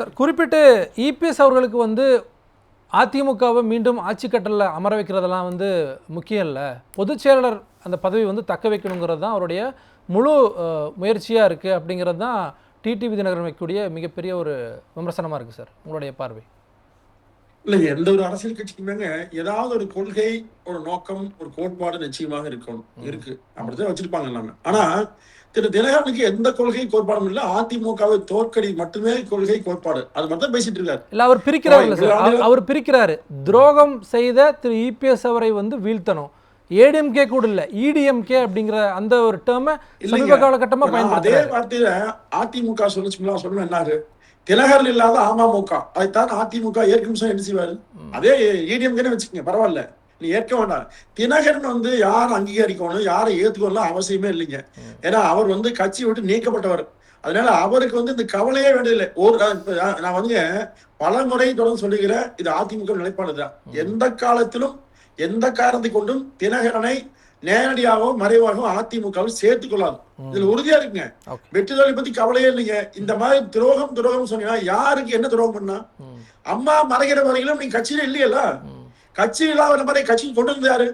Sir குறிப்பிட்டு EPS அவர்களுக்கு வந்து அதிமுகவை மீண்டும் ஆட்சி கட்டலில் அமர வைக்கிறதெல்லாம் வந்து முக்கியம் இல்லை. பொதுச் செயலாளர் அந்த பதவி வந்து தக்க வைக்கணுங்கிறது தான் அவருடைய முழு முயற்சியாக இருக்குது அப்படிங்கிறது தான் டிடிவி தினகரன் வைக்கக்கூடிய மிகப்பெரிய ஒரு விமர்சனமாக இருக்குது சார் உங்களுடைய பார்வை. இல்ல எந்த ஒரு அரசியல் கட்சிக்குமேங்க ஏதாவது ஒரு கொள்கை ஒரு நோக்கம் ஒரு கோட்பாடு நிச்சயமாக இருக்கணும். இருக்கு. அப்படிதான் வச்சிருப்பாங்க எல்லாமே. ஆனா திரு தினகரனுக்கு எந்த கொள்கை கோட்பாடும் இல்ல. அதிமுகவை தோற்கடி மட்டுமே கொள்கை கோட்பாடு. அது மட்டும் தான் பேசிட்டு இருக்காரு. இல்லை அவர் பிரிக்கிறார் அவர்- பிரிக்கிறாரு. துரோகம் செய்த திரு இபிஎஸ் அவரை வந்து வீழ்த்தணும். ஏடிஎம்கே கூட இல்லை. இடிஎம்கே அப்படிங்கிற அந்த ஒரு டேர்மை. சமீப காலகட்டமாக இப்ப நான் அதே வார்த்தையில அதிமுக சொல்லுச்சுங்களா சொல்லணும் என்னாரு? தினகரன் இல்லாத அமமுக. அதைத்தான் அதிமுக ஏற்க நிமிஷம் என்ன செய்வாரு? அதே ஏடிஎம்கே வச்சுக்கோங்க பரவாயில்ல. நீ ஏற்க வேண்டாம். தினகரன் வந்து யார் அங்கீகரிக்கணும் யாரை ஏத்துக்கணும் அவசியமே இல்லைங்க. ஏன்னா அவர் வந்து கட்சி விட்டு நீக்கப்பட்டவர். அதனால அவருக்கு வந்து இந்த கவலையே வேண்டியதில்லை. ஒரு நான் இப்ப நான் வந்து பல முறை தொடர்ந்து சொல்லுகிறேன் இது அதிமுக நிலைப்பாடு தான் எந்த காலத்திலும் எந்த காரணத்தை கொண்டும் தினகரனை நேரடியாகவும் மறைவாகவும் அதிமுகவில் சேர்த்துக் கொள்ளாது இதுல உறுதியா இருக்குங்க. வெற்றி தோல்வி பத்தி கவலையே இல்லைங்க. இந்த மாதிரி துரோகம் துரோகம் சொன்னீங்கன்னா யாருக்கு என்ன துரோகம் பண்ணா? அம்மா மறைகிற வரையிலும் நீங்க கட்சியில இல்லையல்ல? கட்சி இல்லாத நபரை கட்சிக்கு கொண்டு வந்தது யாரு?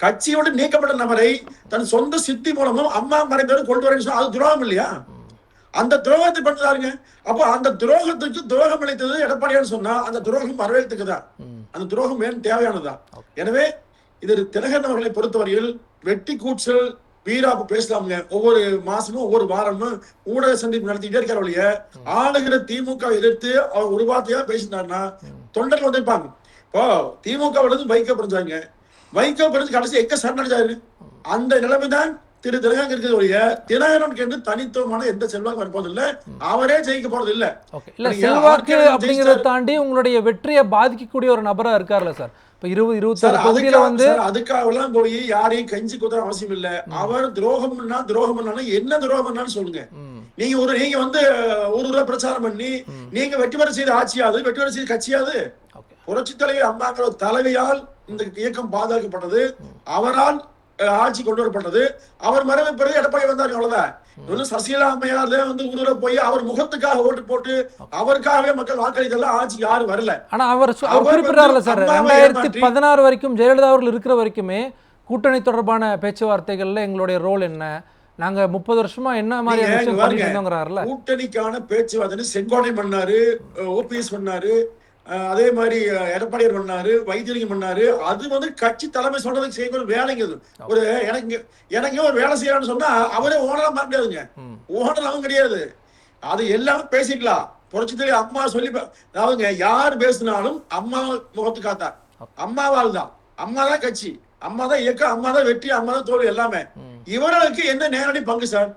கட்சியோடு நீக்கப்பட்ட நபரை தன் சொந்த சித்தி மூலமும் அம்மா மறைந்தவரை கொண்டு வரேன்னு சொன்னா அது துரோகம் இல்லையா? அந்த துரோகத்தை பண்ணதாருங்க அப்போ அந்த துரோகத்துக்கு துரோகம் அளித்தது எடப்பாடியான்னு சொன்னா அந்த துரோகம் ம். அந்த துரோகம் மேலும் தேவையானதுதான் எனவே இது தினகரன் அவர்களை பொறுத்தவரையில் வெட்டி கூச்சல் வீராப்பு பேசலாமுங்க ஒவ்வொரு மாசமும் ஒவ்வொரு வாரமும் ஊடக சந்திப்பு நடத்திக்கிட்டே இருக்காரு ஒழிய ஆளுகிற திமுக எதிர்த்து அவர் ஒரு வார்த்தையா பேசினாருன்னா தொண்டர்கள் வந்திருப்பாங்க இப்போ திமுக இருந்து வைக்க பிரிஞ்சாங்க. வைக்க பிரிஞ்சு கடைசி எக்க சரணடைஞ்சாரு அந்த நிலைமை தான் திரு தினகரன் இருக்கிறது ஒழிய தினகரனுக்கு என்று தனித்துவமான எந்த செல்வாக்கு வரப்போதில்லை அவரே ஜெயிக்க போறது இல்ல. இல்லை செல்வாக்கு அப்படிங்கிறத. தாண்டி உங்களுடைய வெற்றியை பாதிக்கக்கூடிய ஒரு நபரா இருக்கார்ல சார்? இப்போ இருபது இருபத்தாறு தொகுதியில வந்து சார் அதுக்காக எல்லாம் போய் யாரையும் கஞ்சி குத்துற அவசியம் இல்ல. அவர் துரோகம் பண்ணா துரோகம் பண்ணா என்ன துரோகம் பண்ணான்னு சொல்லுங்க. நீங்க ஒரு நீங்க வந்து ஒரு ஊரா பிரச்சாரம் பண்ணி நீங்க வெற்றி பெற செய்த ஆட்சியாது வெற்றி பெற செய்த கட்சியாது புரட்சி தலைவர் அம்மாங்கிற தலைவையால் இந்த இயக்கம் பாதுகாக்கப்பட்டது. அவரால் ஆட்சி கொண்டு வரப்பட்டது அவர் மறைவு பிறகு எடப்பாடி வந்தாரு அவ்வளவுதான். இன்னும் சசிகலா அம்மையார் வந்து ஊரூர போய் அவர் முகத்துக்காக ஓட்டு போட்டு அவருக்காகவே மக்கள் வாக்களித்தெல்லாம் ஆட்சிக்கு யாரும் வரல. ஆனா அவர் குறிப்பிட்டார்ல சார் ரெண்டாயிரத்தி பதினாறு வரைக்கும் ஜெயலலிதா அவர்கள் இருக்கிற வரைக்குமே கூட்டணி தொடர்பான பேச்சுவார்த்தைகள்ல எங்களுடைய ரோல் என்ன? நாங்க முப்பது வருஷமா என்ன மாதிரி கூட்டணிக்கான பேச்சுவார்த்தை செங்கோடை பண்ணாரு ஓபிஎஸ் பண்ணாரு அதே மாதிரி எடப்பாடியார் பண்ணாரு வைத்தியலிங்கம் பண்ணாரு அது வந்து கட்சி தலைமை சொல்றதுக்கு செய்யக்கூடிய வேலைங்க அது. ஒரு எனக்கு எனக்கு ஒரு வேலை செய்யறான்னு சொன்னா அவரே ஓனரா மாற முடியாதுங்க. ஓனர் அவன் கிடையாது. அது எல்லாமே பேசிக்கலாம். புரட்சி தலைவர் அம்மா சொல்லி அதாவதுங்க யார் பேசினாலும் அம்மா முகத்து காத்தா அம்மாவால் தான். அம்மா தான் கட்சி. அம்மா தான் இயக்கம் அம்மா தான் வெற்றி அம்மா தான் தோல்வி எல்லாமே. இவர்களுக்கு என்ன நேரடி பங்கு சார்.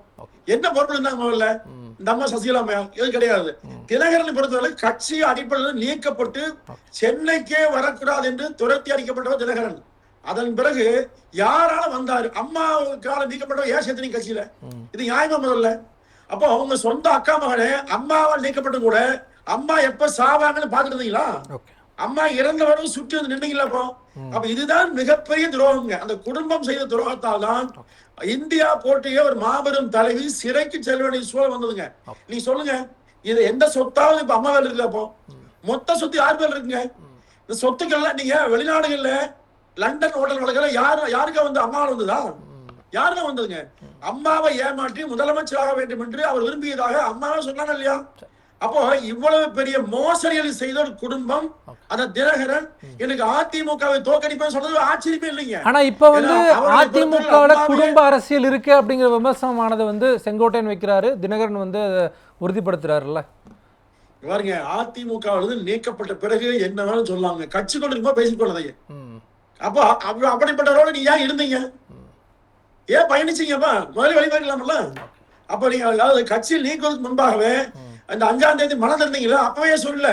என்ன பொறுப்பு இருந்தாங்க முதல்ல? ம். இந்த அம்மா சசிகலா இது கிடையாது. தினகரனை பொறுத்தவரை கட்சி அடிப்படையில் நீக்கப்பட்டு சென்னைக்கே வரக்கூடாது என்று துரத்தி அடிக்கப்பட்டவர் தினகரன். அதன் பிறகு யாரால வந்தாரு? அம்மாவுக்கால நீக்கப்பட்டவர் ஏன் சேர்த்து கட்சியில. இது நியாயமா முதல்ல? அப்போ அவங்க சொந்த அக்கா மகனே அம்மாவால் நீக்கப்பட்டு கூட அம்மா எப்ப சாவாங்கன்னு பாத்துட்டு இருந்தீங்களா? அம்மா இறந்தவரும் சுற்றி வந்து நின்னீங்களா அப்போ? அப்ப இதுதான் மிகப்பெரிய துரோகம்ங்க அந்த குடும்பம் செய்த துரோகத்தால் தான் இந்தியா போட்டிய ஒரு மாபெரும் தலைவி சிறைக்கு செல்ல வேண்டிய சூழல் வந்ததுங்க. நீ சொல்லுங்க இது எந்த சொத்தாவது இப்ப அம்மா வேலை இருக்குல்ல அப்போ? மொத்த சொத்து யார் பேர் இருக்குங்க? இந்த சொத்துக்கள்லாம் நீங்க வெளிநாடுகள்ல லண்டன் ஹோட்டல் வழக்கில் யாரு யாருக்கா வந்து அம்மாவால் வந்ததா? யாருதான் வந்ததுங்க? அம்மாவை ஏமாற்றி முதலமைச்சராக வேண்டும் என்று அவர் விரும்பியதாக அம்மாவை சொன்னாங்க இல்லையா? அப்போ இவ்வளவு பெரிய மோசடிகளை செய்த ஒரு குடும்பம் அந்த தினகரன் எனக்கு அதிமுகவை தோக்கடிப்பேன் சொல்றது ஆச்சரியமே இல்லைங்க. ஆனா இப்ப வந்து பொறுத்தவரை குடும்ப அரசியல் இருக்கு அப்படிங்கிற விமர்சனமானதை வந்து செங்கோட்டையன் வைக்கிறாரு. தினகரன் வந்து உறுதிப்படுத்துறாருல்ல. பாருங்க அதிமுக இருந்து நீக்கப்பட்ட பிறகு என்ன வேணும் சொல்லாங்க. கட்சி கொண்டு பேசிக்கொள்ளதையே ம். அப்போ அப்ப- அப்படிப்பட்டவரோட நீ ஏன் இருந்தீங்க? ஏன் பயணிச்சீங்கப்பா முதல்ல வெளிவரலாம்ல அப்ப நீங்க அதாவது கட்சியில் நீக்குவதற்கு முன்பாகவே அந்த அஞ்சாம் தேதி மனம் இருந்தீங்களா அப்பவே சொல்லல.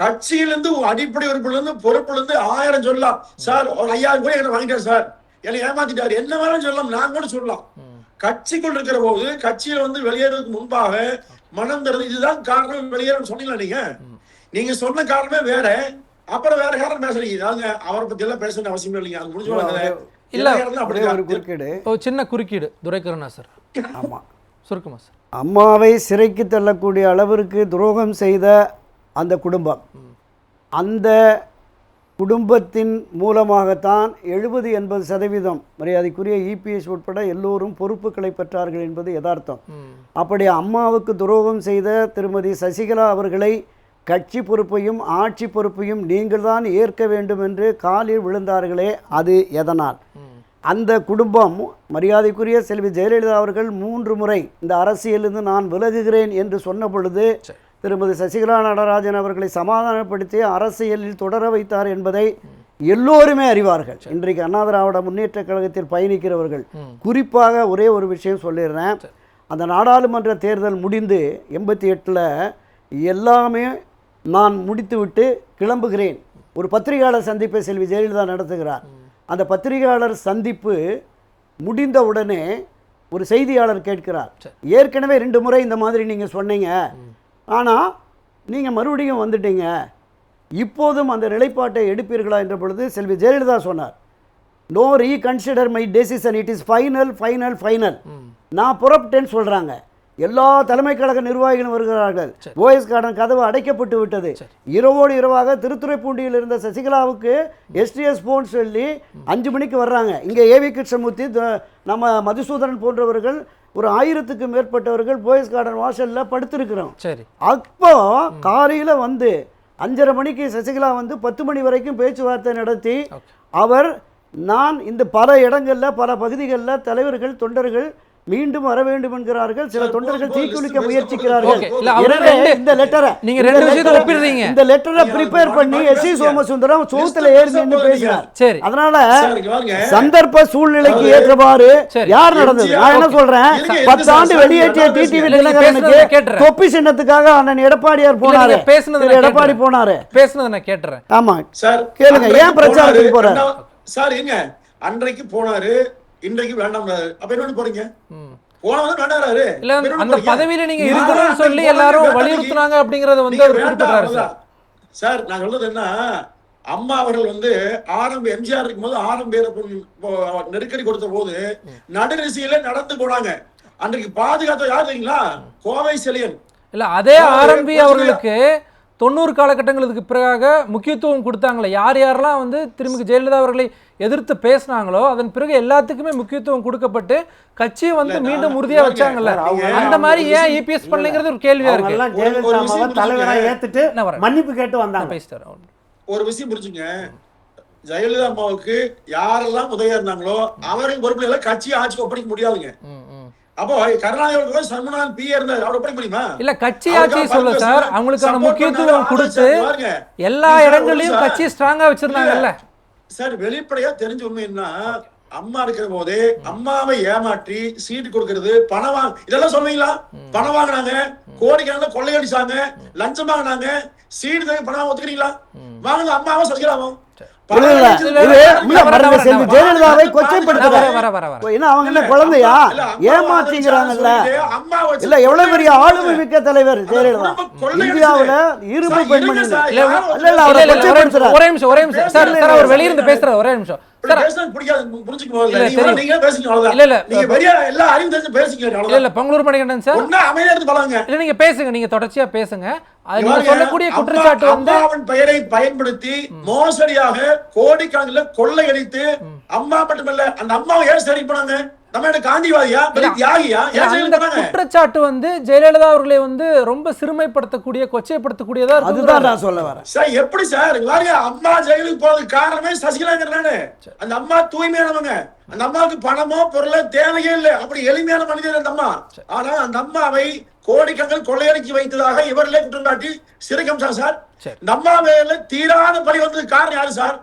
கட்சியிலிருந்து அடிப்படை உறுப்புல இருந்து பொறுப்புல இருந்து ஆயிரம் சொல்லலாம். சார் ஒரு ஐயாயிரம் கூட என்ன வாங்கிட்டார் சார். என்னை ஏமாத்திட்டாரு. என்ன வேணாலும் சொல்லலாம். நான் கூட சொல்லலாம். கட்சிக்குள் இருக்கிற போது கட்சியில வந்து வெளியேறதுக்கு முன்பாக மனம் திறந்து இதுதான் காரணம் வெளியேறணும் சொன்னீங்களா நீங்க? நீங்க சொன்ன காரணமே வேற. அப்புறம் வேற காரணம் பேசுறீங்க. அதாங்க அவரை பத்தி எல்லாம் பேச அவசியம் இல்லைங்க. அது முடிஞ்சு இல்ல. இல்ல ஒரே ஒரு குறுக்கீடு. ஒரு சின்ன குறுக்கீடு. துரைக்கருணா சார். ஆமா. சுருக்கமா சார். அம்மாவை சிறைக்கு தள்ளக்கூடிய அளவிற்கு துரோகம் செய்த அந்த குடும்பம். அந்த குடும்பத்தின் மூலமாகத்தான் எழுபது எண்பது சதவீதம் மரியாதைக்குரிய இபிஎஸ் உட்பட எல்லோரும் பொறுப்புகளை பெற்றார்கள் என்பது யதார்த்தம். அப்படி அம்மாவுக்கு துரோகம் செய்த திருமதி சசிகலா அவர்களை கட்சி பொறுப்பையும் ஆட்சி பொறுப்பையும் நீங்கள்தான் ஏற்க வேண்டும் என்று காலில் விழுந்தார்களே அது எதனால்? அந்த குடும்பம் மரியாதைக்குரிய செல்வி ஜெயலலிதா அவர்கள் மூன்று முறை இந்த அரசியலிருந்து நான் விலகுகிறேன் என்று சொன்ன பொழுது திருமதி சசிகலா நடராஜன் அவர்களை சமாதானப்படுத்தி அரசியலில் தொடர வைத்தார் என்பதை எல்லோருமே அறிவார்கள். இன்றைக்கு அண்ணா திராவிட முன்னேற்ற கழகத்தில் பயணிக்கிறவர்கள் குறிப்பாக ஒரே ஒரு விஷயம் சொல்லிடுறேன். அந்த நாடாளுமன்ற தேர்தல் முடிந்து எண்பத்தி எட்டில் எல்லாமே நான் முடித்துவிட்டு கிளம்புகிறேன். ஒரு பத்திரிகையாளர் சந்திப்பை செல்வி ஜெயலலிதா நடத்துகிறார். அந்த பத்திரிகையாளர் சந்திப்பு முடிந்த உடனே ஒரு செய்தியாளர் கேட்கிறார். ஏற்கனவே ரெண்டு முறை இந்த மாதிரி நீங்கள் சொன்னீங்க. ஆனால் நீங்கள் மறுபடியும் வந்துட்டீங்க. இப்போதும் அந்த நிலைப்பாட்டை எடுப்பீர்களா என்ற பொழுது செல்வி ஜெயலலிதா சொன்னார். No reconsider my decision it is final final final நான் புறப்பட்டேன்னு சொல்கிறாங்க எல்லா தலைமை கழக நிர்வாகிகளும் வருகிறார்கள். ஓஎஸ் கார்டன் கதவு அடைக்கப்பட்டு விட்டது. இரவோடு இரவாக திருத்துறைப்பூண்டியில் இருந்த சசிகலாவுக்கு எஸ்டிஎஸ் போன் சொல்லி அஞ்சு மணிக்கு வர்றாங்க. இங்கே ஏவி கிருஷ்ணமூர்த்தி நம்ம மதுசூதனன் போன்றவர்கள் ஒரு ஆயிரத்துக்கு மேற்பட்டவர்கள் போயஸ் கார்டன் வாசலில் படுத்திருக்கிறோம். சரி. அப்போ காலையில் வந்து அஞ்சரை மணிக்கு சசிகலா வந்து பத்து மணி வரைக்கும் பேச்சுவார்த்தை நடத்தி அவர் நான் இந்த பல இடங்களில் பல பகுதிகளில் தலைவர்கள் தொண்டர்கள் மீண்டும் வர வேண்டும் என்கிறார்கள் சில தொண்டர்கள் தீக்குளிக்க முயற்சிக்கிறார்கள் இந்த லெட்டரை நீங்க ரெண்டு விஷயத்தை ஒப்பிடுறீங்க. இந்த லெட்டரை ப்ரிப்பேர் பண்ணி எஸ் சி. சோமசுந்தரம் சோத்துல ஏறி நின்று பேச பேசினார் சரி அதனால சார், இங்க வாங்க. சந்தர்ப்ப சூழ்நிலைக்கு ஏற்றவாறு. யார் நடந்தது நான் என்ன. சொல்றேன் பத்தாண்டு சார், வெளியேற்றிய டிடிவி தினகரனுக்கு. தொப்பி சின்னத்துக்காக அண்ணன் எடப்பாடியார் போனாரு பேசுனதை எடப்பாடி. போனாரு பேசுனதை நான் கேட்டுறேன் ஆமா சார் கேளுங்க, ஏன் பிரச்சாரத்துக்கு போறாரு? சார் இருங்க அன்றைக்கு போனாரு இன்றைக்கு வேண்டாம். அப்ப என்ன போறீங்க? போனவங்க அந்த பதவியில நீங்க இருக்கணும்னு சொல்லி எல்லாரும் வலியுறுத்துனாங்க அப்படிங்கறத வந்து அவர் குறிப்பிட்டாரு சார். சார் நான் சொல்றது என்ன? அம்மா அவர்கள் வந்து ஆரம்ப எம்ஜிஆர் இருக்கும்போது ஆரம்ப நெருக்கடி கொடுத்த போது நடுநிசையில நடந்து போனாங்க. அன்றைக்கு பாதுகாத்த யார் தெரியுங்களா? கோவை செலியன் இல்ல அதே ஆரம்பி அவர்களுக்கு தொண்ணூறு காலகட்டங்களுக்கு பிறகாக முக்கியத்துவம் கொடுத்தாங்களே. யார் யாரெல்லாம் வந்து திரும்பி ஜெயலலிதா அவர்களை எதிர்த்து பேசினாங்களோ அதன் பிறகு எல்லாத்துக்குமே முக்கியத்துவம் கொடுக்கப்பட்டு கட்சியை வந்து மீண்டும் உறுதியா வச்சாங்கல்ல. அந்த மாதிரி ஏன் இபிஎஸ் பண்ணலைங்கிறது ஒரு கேள்வியா அவங்க இருக்கு. மன்னிப்பு கேட்டு வந்தாங்க. பேசிட்டாரு. ஒரு விஷயம் புரிஞ்சுங்க. ஜெயலலிதா அம்மாவுக்கு யாரெல்லாம் உதவியா இருந்தாங்களோ அவர்கள் பொறுப்புல எல்லாம் கட்சி ஆட்சி ஒப்படைக்க முடியாதுங்க. அப்போ கருணாநிதி சண்முகநாதன் பி இருந்தார். அவர் ஒப்படைக்க முடியுமா? இல்ல கட்சி ஆட்சி சொல்ல சார். அவங்களுக்கான முக்கியத்துவம். கொடுத்து. எல்லா இடங்களையும் கட்சி ஸ்ட்ராங்கா வச்சிருந்தாங்கல்ல. சார் வெளிப்படையா தெரிஞ்ச உண்மை என்ன அம்மா இருக்கிற போது அம்மாவை ஏமாற்றி சீட்டு கொடுக்கறது பணம் வாங்க இதெல்லாம் சொல்லுவீங்களா பணம் வாங்கினாங்க கோடிக்கணக்கில் கொள்ளையடிச்சாங்க லஞ்சம் வாங்கினாங்க சீடு தங்க பணம் ஒத்துக்கிறீங்களா? வாங்குங்க அம்மாவும் சசிகலாவும் ஜெயலலிதாவை கொச்சைப்படுத்துறாரு. வர வர வர என்ன அவங்க என்ன குழந்தையா? ஏமாற்றிங்கிறாங்கல்ல இல்ல எவ்வளவு பெரிய ஆளுமை மிக்க தலைவர் ஜெயலலிதா. இந்தியாவுல இரும்பு பெண்மணி. ஒரே நிமிஷம், ஒரே நிமிஷம். சார் அவர் வெளியிருந்து பேசுறாரு ஒரே நிமிஷம். நீங்க பேசுங்க நீங்க தொடர்ச்சியா பேசுங்க. சொல்லக்கூடிய குற்றச்சாட்டு வந்து பெயரை பயன்படுத்தி மோசடியாக கோடிக்கணக்கில் கொள்ளையடித்து அம்மா மட்டுமல்ல அந்த அம்மாவை ஏன் சரி பண்ணாங்க? நம்ம குற்றச்சாட்டு வந்து ஜெயலலிதா அவர்களை வந்து ரொம்ப சிறுமைப்படுத்தக்கூடிய கொச்சைப்படுத்தக்கூடியதா அதுதான். நான் சொல்ல வரேன். சார் எப்படி சார்? அம்மா ஜெயிலுக்கு போறதுக்கு காரணமே சசிகலாங்கிறானே அந்த அம்மா தூய்மையானவங்க. அந்த அம்மாவுக்கு பணமோ பொருளோ தேவையே இல்லை. அப்படி எளிமையான மனிதர் அந்த அம்மா. ஆனா அந்த அம்மாவை கோடிக்கணக்கில் கொள்ளையடிச்சு வைத்ததாக இவர்களே குற்றம் காட்டி சிறை கமிச்சாங்க சார். சரி. மேல தீராத பழி வந்ததுக்கு காரணம் யாரு சார்?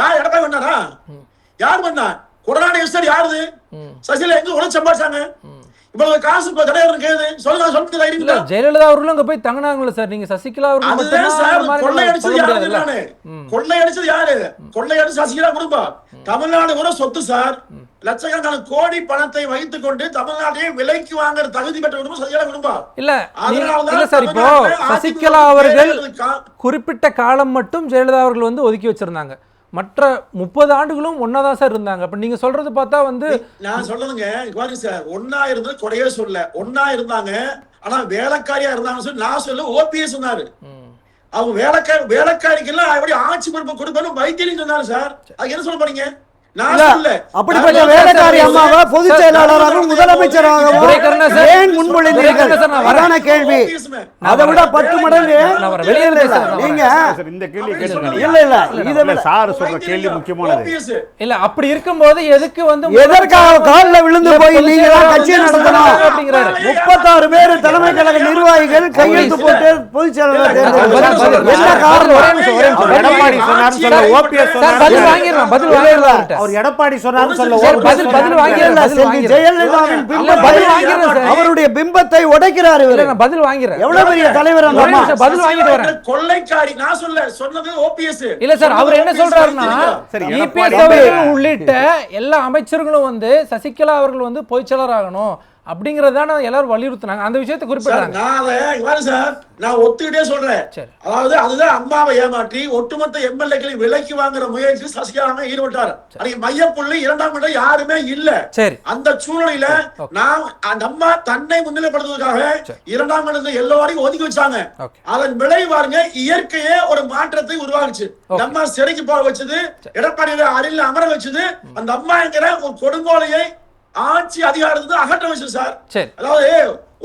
யார் எடப்பாடி பண்ணாரா? யார் பண்ணா கொரோனா சார் யாருது? சசிகலா எங்க உடனே சம்பாதிச்சாங்க இவ்வளவு காசு இப்ப கிடையாது கேது சொல்லுங்க சொல்லுங்க இல்ல? ஜெயலலிதா அவர்களும் அங்க போய் தங்கினாங்களே சார். நீங்க சசிகலா அவர்கள் அதுதான் சார் கொள்ளையடிச்சது சொல்ல யாரு நானு? கொள்ளையடிச்சது யாரு? கொள்ளையடிச்சு சசிகலா குடும்பம். தமிழ்நாடு கூட சொத்து சார். லட்சக்கணக்கான கோடி பணத்தை வைத்துக் கொண்டு தமிழ்நாட்டையே விலைக்கு வாங்குற தகுதி பெற்ற குடும்பம் சசிகலா குடும்பம். இல்ல இல்ல சார் இப்போ சசிகலா அவர்கள் குறிப்பிட்ட காலம் மட்டும் ஜெயலலிதா அவர்கள் வந்து ஒதுக்கி வச்சிருந்தாங்க. மற்ற முப்பது ஆண்டுகளும் ஒன்றா தான் சார் இருந்தாங்க. அப்போ நீங்கள் சொல்கிறது பார்த்தா வந்து நான் சொல்லுதுங்க பாருங்க சார். ஒன்னா இருந்தது குறையே சொல்ல ஒன்னா இருந்தாங்க. ஆனா வேலைக்காரியா இருந்தாங்கன்னு சொல்லி நான் சொல்ல ஓபிஎஸ் சொன்னாரு. அவங்க வேலைக்காரி வேலைக்காரிக்கெல்லாம் அப்படி ஆட்சி பொறுப்பு கொடுப்பேன்னு வைத்தியம் சொன்னாரு சார். அதுக்கு என்ன சொல்ல போறீங்க? அப்படிப்பட்ட நான் வேலைக்காரி சார், அம்மாவை பொதுச் செயலாளராகவும் முதலமைச்சராகவும் துரைக்கண்ணா சார், ஏன் முன்மொழிந்தீர்கள்? துரைக்கண்ணா சார், நான் வரேன். அதான கேள்வி. OPS மே. அதை விட பத்து மடங்கு நான் வரேன். வெளியே இல்ல, இல்ல, பேசுறேன், நான் நீங்க சார், இந்த கேள்வி அப்படி கேட்டிருக்காங்க இல்ல இல்ல இதை இல்ல விட சார் சொல்ற கேள்வி வைத்தியம் முக்கியமானது. OPS. இல்லை அப்படி இருக்கும்போது எதுக்கு வந்து எதற்காக காலில் விழுந்து போய் நீங்க தான் கட்சியை நடத்தணும். முப்பத்தாறு பேர் தலைமை கழக நிர்வாகிகள் கையெழுத்து போட்டு பொதுச் செயலாளர். என்ன காரணம். எடப்பாடி சொன்னாருன்னு சொல்ல ஓபிஎஸ் சார் பதில் வாங்கிடலாம் பதில் வாங்கிடலாம் அவர் எடப்பாடி சொல்ல பதில் பதில் ஜெயலலிதாவின் பதில் சார். அவருடைய பிம்பத்தை உடைக்கிறார் இவர். நான் பதில் வாங்கிறேன் எவ்வளவு பெரிய தலைவர் அந்த அம்மா? பதில் வாங்கிட்டு வரேன். கொள்ளைக்காரி நான் சொல்ல சொன்னது ஓபிஎஸ் இல்ல சார் அவர் என்ன சொல்றாருன்னா இபிஎஸ் அவர்கள் உள்ளிட்ட எல்லா அமைச்சர்களும் வந்து சசிகலா அவர்கள் வந்து பொய்ச்சலர் ஆகணும் அப்படிங்கறது தானே எல்லாரும் வலியுறுத்தினாங்க. அந்த விஷயத்தை குறிப்பிட்டாங்க. நான் சார் நான் ஒத்துக்கிட்டே சொல்றேன். அதாவது அதுதான் அம்மாவை ஏமாற்றி ஒட்டுமொத்த எம்எல்ஏக்களை விலைக்கு வாங்குற முயற்சி சசிகலா ஈடுபட்டார். அன்னைக்கு மையப்புள்ளி இரண்டாம் இடம் யாருமே இல்ல. அந்த சூழ்நிலையில நான் அந்த அம்மா தன்னை முன்னிலைப்படுத்துவதற்காக இரண்டாம் இடத்தை எல்லோரையும் ஒதுக்கி வச்சாங்க. அதன் விளைவு பாருங்க இயற்கையே ஒரு மாற்றத்தை உருவாக்குச்சு. இந்த அம்மா சிறைக்கு போக வச்சது எடப்பாடியில அருகில் அமர வச்சது அந்த அம்மா என்கிற ஒரு கொடுங்கோலையை ஆட்சி அதிகாரத்தை அகற்ற வச்சது சார். அதாவது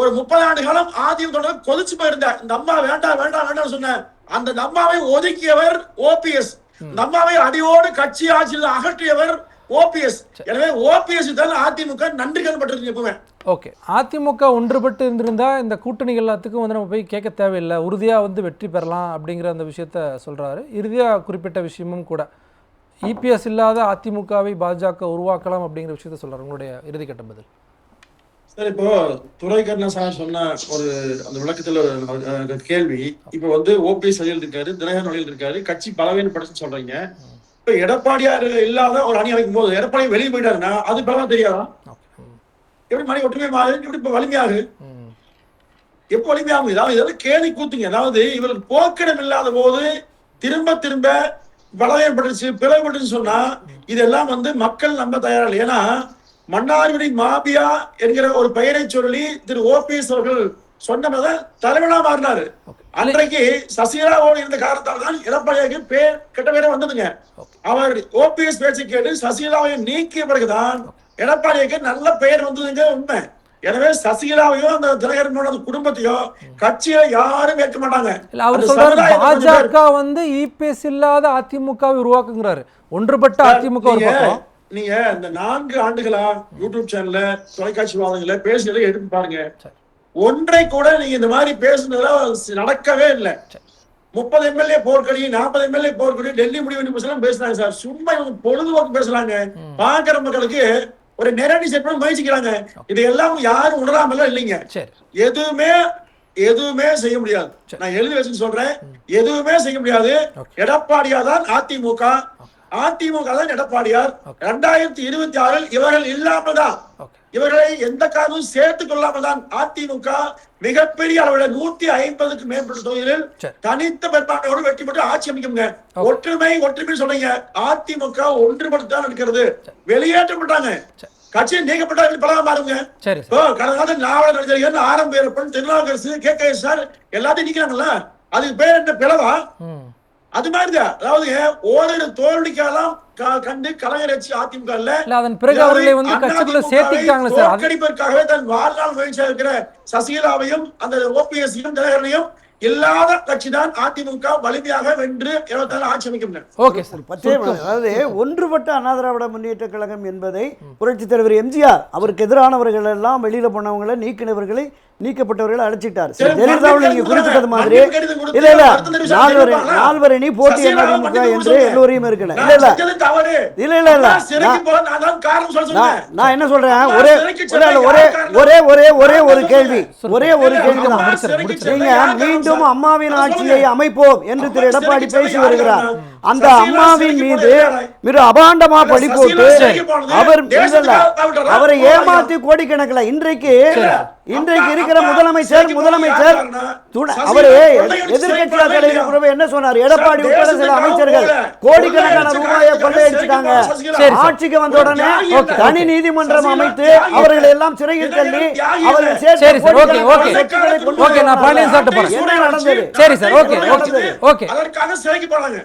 ஒரு முப்பது ஆண்டு காலம் அதிமுக கொதிச்சு போயிருந்த இந்த அம்மா வேண்டாம் வேண்டாம் வேண்டாம் சொன்ன அந்த அம்மாவை ஒதுக்கியவர் ஓபிஎஸ். இந்த அம்மாவை அடியோடு கட்சி ஆட்சியில் அகற்றியவர் ஓபிஎஸ். எனவே ஓபிஎஸ் தான் அதிமுக நன்றி கடன்பட்டிருக்கு எப்பவுமே. ஓகே. அதிமுக ஒன்றுபட்டு இருந்திருந்தா இந்த கூட்டணிகள் எல்லாத்துக்கும் வந்து நம்ம போய் கேட்க தேவையில்லை. உறுதியாக வந்து வெற்றி பெறலாம் அப்படிங்கிற அந்த விஷயத்த சொல்றாரு. இறுதியாக குறிப்பிட்ட விஷயமும் கூட. இபிஎஸ் இல்லாத அதிமுகவை பாஜக உருவாக்கலாம் அப்படிங்கிற விஷயத்த சொல்றாரு. உங்களுடைய இறுதிக்கட்ட பதில். சார் இப்போ துரைக்கண்ணா சார் சொன்ன ஒரு அந்த விளக்கத்துல ஒரு கேள்வி இப்போ வந்து ஓபிஎஸ் வழியில் இருக்காரு தினகரன் வழியில் இருக்காரு கட்சி பலவீனப்படுச்சு சொல்றீங்க. இப்ப எடப்பாடியார் இல்லாத ஒரு அணி அமைக்கும் போது எடப்பாடி வெளியே போயிட்டாருன்னா அது பலமா தெரியாதா? எப்படி மணி ஒற்றுமை மாறு எப்படி இப்ப வலிமையாகு. எப்போ வலிமையாகும்? இதாவது இதெல்லாம் கேலி கூத்துங்க. அதாவது இவருக்கு போக்கிடம் இல்லாத போது திரும்ப திரும்ப பலவீனப்பட்டுச்சு பிளவுபட்டுச்சு சொன்னா இதெல்லாம் வந்து மக்கள் நம்ப தயாரா இல்லை ஏன்னா மன்னார்குடி மாபியா என்கிற ஒரு பெயரை சொல்லி திரு ஓபிஎஸ் அவர்கள் சொன்னதான் தலைவனா மாறினாரு. அன்றைக்கு சசிகலாவோடு இருந்த காரணத்தால் தான் எடப்பாடியாருக்கு பேர் கெட்ட பேரே வந்ததுங்க. அவர் ஓபிஎஸ் பேச்சை கேட்டு சசிகலாவை நீக்கிய பிறகுதான் எடப்பாடியாருக்கு நல்ல பெயர் வந்ததுங்க உண்மை. எனவே சசிகலாவையோ அந்த தினகரனோட குடும்பத்தையோ கட்சியில யாரும் ஏற்க மாட்டாங்க. அவர் சொல்றாரு பாஜக வந்து இபிஎஸ் இல்லாத அதிமுகவை உருவாக்குங்கிறாரு. ஒன்றுபட்ட அதிமுக ஒரு நீங்க- பக்கம். நீங்க இந்த நான்கு ஆண்டுகளா யூடியூப் சேனல்ல தொலைக்காட்சி வாதங்கள பேசுனதை எடுத்து பாருங்க. ஒன்றை கூட நீங்க இந்த மாதிரி பேசுனதுல நடக்கவே இல்லை. முப்பது எம்எல்ஏ போர்க்கடி நாற்பது எம்எல்ஏ போர்க்கடி டெல்லி முடிவு பேசலாம் பேசுறாங்க சார். சும்மா இவங்க பொழுதுபோக்கு பேசுறாங்க பாக்குற மக்களுக்கு ஒரு நேரடி செட் பண்ண முயற்சிக்கிறாங்க இதையெல்லாம் யாரும் உணராமல இல்லைங்க. எதுவுமே எதுவுமே செய்ய முடியாது. நான் எழுதி வச்சு சொல்றேன். எதுவுமே செய்ய முடியாது. எடப்பாடியா தான் அதிமுக. அதிமுக தான் எடப்பாடியார். ரெண்டாயிரத்தி இருபத்தி ஆறில் இவர்கள் இல்லாமல் தான் ஓகே இவர்களை எந்த காரணமும் சேர்த்துக் கொள்ளாமல் தான் அதிமுக மிகப்பெரிய அளவில் நூத்தி ஐம்பதுக்கு மேற்பட்ட தொகுதிகளில். தனித்த பெரும்பான்மையோடு வெற்றி பெற்று ஆட்சி அமைக்குங்க ஒற்றுமை ஒற்றுமை சொல்றீங்க அதிமுக ஒன்றுபட்டு தான் இருக்கிறது வெளியேற்றப்பட்டாங்க. கட்சி நீக்கப்பட்டாங்க பலவா மாறுங்க. சரி சார். இப்போ கடந்த காலத்தில் நாவலர் நடிகர் RM Veerappan Thirunavukkarasu K K sir எல்லாத்தையும் நிக்கிறாங்கல்ல. அதுக்கு பேர் என்ன பிளவா? அது மாதிரிதான். அதாவது ஓரிரு தோல்விக்கெல்லாம் கண்டு கலைஞர் ஆட்சி அதிமுக இல்ல அதன் பிறகு அவர்களை வந்து கட்சிக்குள்ள சேர்த்துக்கிட்டாங்களே சார். தோற்கடிப்பதற்காகவே தன் வாழ்நாள் முயற்சியா இருக்கிற சசிகலாவையும் அந்த ஓபிஎஸ்ஸையும் தினகரனையும் இல்லாத கட்சி தான் அதிமுக வலிமையாக வென்று இருபத்தாறு ஆட்சி அமைக்கும் ஓகே சார். பச்சை. அதாவது ஒன்றுபட்ட அண்ணா திராவிட முன்னேற்ற கழகம் என்பதை புரட்சித் தலைவர் எம்ஜிஆர் அவருக்கு எதிரானவர்கள் எல்லாம் வெளியில போனவங்களை நீக்கினவர்களை நீக்கப்பட்டவர்களை அழைச்சிட்டார். ஜெயலலிதாவில் நீங்க குறிப்பிட்டது மாதிரி இல்ல இல்ல நால்வரை தெரிவிப்பாங்களா? நால்வரை நீ போட்டி அதிமுக என்று. எல்லோரையும் இருக்கணும் இல்ல இல்ல. இல்ல இல்ல இல்ல. நான் என்ன சொல்றேன்? ஒரே ஒரே? ஒரே ஒரே ஒரே ஒரு கேள்வி. ஒரே ஒரு கேள்வி. தான். நீங்க மீண்டும்? அம்மாவின் ஆட்சியை. அமைப்போம் என்று திரு எடப்பாடி பேசி வருகிறார்? அந்த அம்மாவின் மீது மிக அபாண்டமா பழி சசிகலா போட்டு அவர்? அவரை? ஏமாத்தி கோடிக்கணக்கில் இன்றைக்கு இன்றைக்கு இருக்கிற முதலமைச்சர் முதலமைச்சர் அவரு சிறைக்கு தலைவர் அப்பவே என்ன சொன்னார் எடப்பாடி உட்பட சில அமைச்சர்கள். கோடிக்கணக்கான ரூபாயை கொள்ளையடிச்சிட்டாங்க. ஆட்சிக்கு வந்த உடனே. தனி நீதிமன்றம் அமைத்து. அவர்களை எல்லாம் சிறையில் தள்ளி அவர்கள் சரி, சார். Okay, okay. ஓகே, நான். பாண்டியன் சார்ட்ட போறேன். சரி சார் ஓகே ஓகே? ஓகே அதற்காக சிறைக்கு போனாங்க